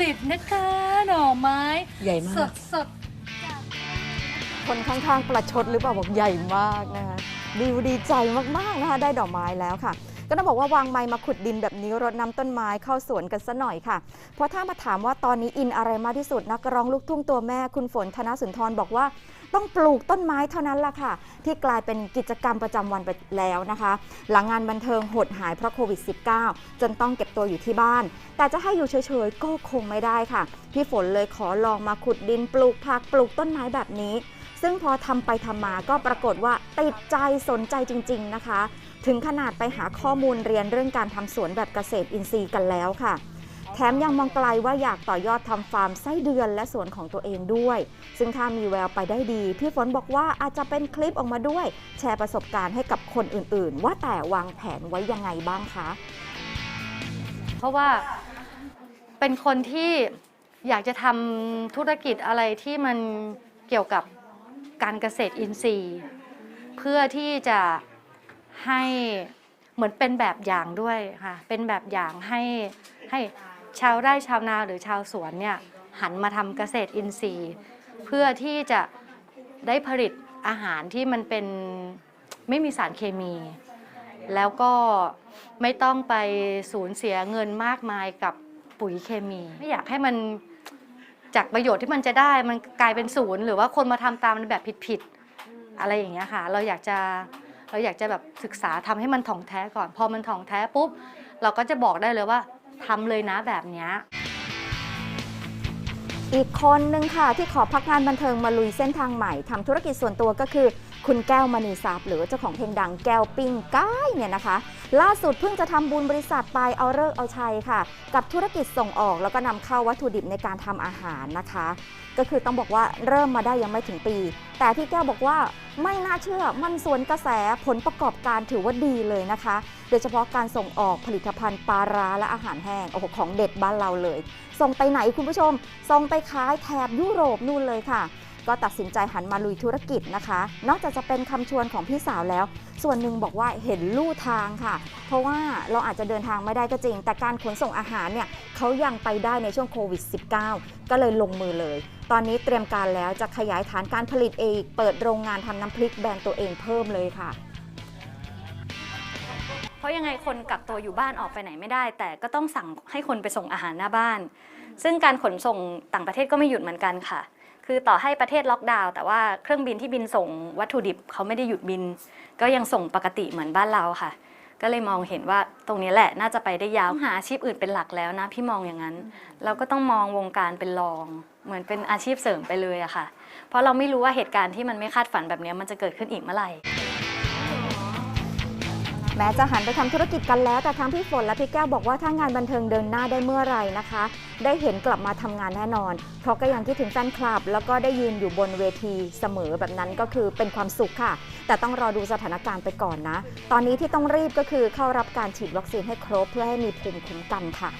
ลิตนะคะ หน่อไม้ใหญ่มาสกดสดคนข้างๆ ประชดหรือเปล่าบอกใหญ่มากนะคะดีดีใจมากๆนะคะได้ดอกไม้แล้วค่ะ ก็ต้องบอกว่าวางไม้มาขุดดินแบบนี้รดน้ำต้นไม้เข้าสวนกันซะหน่อยค่ะ เพราะถ้ามาถามว่าตอนนี้อินอะไรมากที่สุดนักร้องลูกทุ่งตัวแม่คุณฝนธนสุนทรบอกว่าต้องปลูกต้นไม้เท่านั้นล่ะค่ะ ที่กลายเป็นกิจกรรมประจำวันไปแล้วนะคะ หลังงานบันเทิงหดหายเพราะโควิด -19 จนต้องเก็บตัวอยู่ที่บ้าน แต่จะให้อยู่เฉยๆ ก็คงไม่ได้ค่ะ พี่ฝนเลยขอลองมาขุดดินปลูกผักปลูกต้นไม้แบบนี้ ซึ่งพอทำไปทำมาก็ปรากฏว่าติดใจสนใจจริง ๆนะคะ ถึงขนาดไปหาข้อมูลเรียนเรื่องการทำสวนแบบเกษตรอินทรีย์กันแล้วค่ะ แถมยังมองไกลว่าอยากต่อยอดทำฟาร์มไส้เดือนและสวนของตัวเองด้วย ซึ่งถ้ามีแววไปได้ดี พี่ฝนบอกว่าอาจจะเป็นคลิปออกมาด้วย แชร์ประสบการณ์ให้กับคนอื่นๆ ว่าแต่วางแผนไว้ยังไงบ้างคะเพราะว่าเป็นคนที่อยากจะทำธุรกิจอะไรที่มันเกี่ยวกับ การเกษตรอินทรีย์ เพื่อที่จะให้เหมือนเป็นแบบอย่างด้วยค่ะเป็นแบบอย่างให้ให้ชาวไร่ชาวนาหรือชาวสวนเนี่ยหันมาทำเกษตรอินทรีย์ เพื่อที่จะได้ผลิตอาหารที่มันเป็นไม่มีสารเคมี แล้วก็ไม่ต้องไปสูญเสียเงินมากมายกับปุ๋ยเคมี ไม่อยากให้มัน จากประโยชน์ที่มันจะได้มันกลายเป็นศูนย์หรือว่าคนมาทำตามในแบบผิดๆอะไรอย่างเงี้ยค่ะ เราอยากจะเราอยากจะแบบศึกษาทำให้มันถ่องแท้ก่อน พอมันถ่องแท้ปุ๊บ เราก็จะบอกได้เลยว่าทำเลยนะแบบเนี้ย อีกคนนึงค่ะที่ขอพักงานบันเทิงมาลุยเส้นทางใหม่ทำธุรกิจส่วนตัวก็คือ คุณแก้วมณีทรัพย์หรือเจ้าของเพลงดังแก้วปิ้งก้ายเนี่ยนะคะ ล่าสุดเพิ่งจะทำบุญบริษัทไปเอาเลิกเอาชัยค่ะ กับธุรกิจส่งออกแล้วก็นำเข้าวัตถุดิบในการทำอาหารนะคะ ก็คือต้องบอกว่าเริ่มมาได้ยังไม่ถึงปีแต่พี่แก้วบอกว่าไม่น่าเชื่อมันสวนกระแสผลประกอบการถือว่าดีเลยนะคะ โดยเฉพาะการส่งออกผลิตภัณฑ์ปลาร้าและอาหารแห้งโอ้โหของเด็ดบ้านเราเลย ส่งไปไหนคุณผู้ชม ส่งไปขายแถบยุโรปนู่นเลยค่ะ ก็ตัดสินใจหันมาลุยธุรกิจนะคะ นอกจากจะเป็นคำชวนของพี่สาวแล้ว ส่วนหนึ่งบอกว่าเห็นลู่ทางค่ะ เพราะว่าเราอาจจะเดินทางไม่ได้ก็จริง แต่การขนส่งอาหารเนี่ยเขายังไปได้ในช่วงโควิด -19 ก็เลยลงมือเลย ตอนนี้เตรียมการแล้วจะขยายฐานการผลิตเองเปิดโรงงานทำน้ำพริกแบรนด์ตัวเองเพิ่มเลยค่ะเพราะยังไงคนกักตัวอยู่บ้านออกไปไหนไม่ได้ แต่ก็ต้องสั่งให้คนไปส่งอาหารหน้าบ้าน ซึ่งการขนส่งต่างประเทศก็ไม่หยุดเหมือนกันค่ะ คือต่อให้ประเทศล็อกดาวน์แต่ว่าเครื่องบินที่บินส่งวัตถุดิบเขาไม่ได้หยุดบิน ก็ยังส่งปกติเหมือนบ้านเราค่ะ ก็เลยมองเห็นว่าตรงนี้แหละน่าจะไปได้ยาวหาอาชีพอื่นเป็นหลักแล้วนะ พี่มองอย่างนั้น เราก็ต้องมองวงการเป็นรอง เหมือนเป็นอาชีพเสริมไปเลยอะค่ะ เพราะเราไม่รู้ว่าเหตุการณ์ที่มันไม่คาดฝันแบบนี้มันจะเกิดขึ้นอีกเมื่อไหร่ แม้จะหันไปทำธุรกิจกันแล้ว แต่ทั้งพี่ฝนและพี่แก้วบอกว่าถ้างานบันเทิงเดินหน้าได้เมื่อไหร่นะคะ ได้เห็นกลับมาทำงานแน่นอน เพราะก็ยังคิดถึงแฟนคลับ แล้วก็ได้ยืนอยู่บนเวทีเสมอแบบนั้นก็คือเป็นความสุขค่ะ แต่ต้องรอดูสถานการณ์ไปก่อนนะ ตอนนี้ที่ต้องรีบก็คือเข้ารับการฉีดวัคซีนให้ครบเพื่อให้มีภูมิคุ้มกันค่ะ